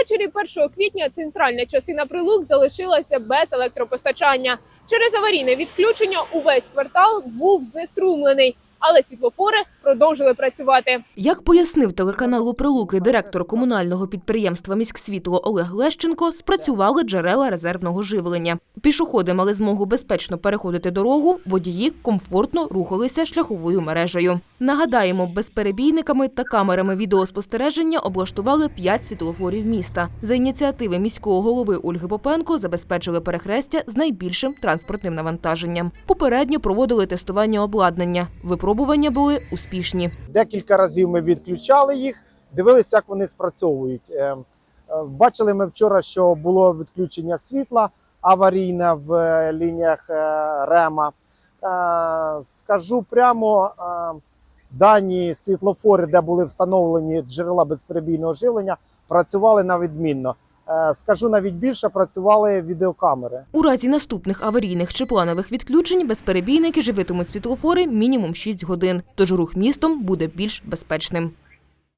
Увечері 1 квітня центральна частина прилук залишилася без електропостачання. Через аварійне відключення увесь квартал був знеструмлений, але світлофори продовжили працювати. Як пояснив телеканалу Прилуки директор комунального підприємства «Міськсвітло» Олег Лещенко, спрацювали джерела резервного живлення. Пішоходи мали змогу безпечно переходити дорогу, водії комфортно рухалися шляховою мережею. Нагадаємо, безперебійниками та камерами відеоспостереження облаштували п'ять світлофорів міста. За ініціативи міського голови Ольги Попенко забезпечили перехрестя з найбільшим транспортним навантаженням. Попередньо проводили тестування обладнання. Випробування були успішні. Декілька разів ми відключали їх, дивилися, як вони спрацьовують. Е, е, Бачили ми вчора, що було відключення світла аварійне в е, лініях РЕМа. Скажу прямо, дані світлофори, де були встановлені джерела безперебійного живлення, працювали на відмінно. Е, Скажу навіть більше, працювали відеокамери. У разі наступних аварійних чи планових відключень безперебійники живитимуть світлофори мінімум 6 годин, тож рух містом буде більш безпечним.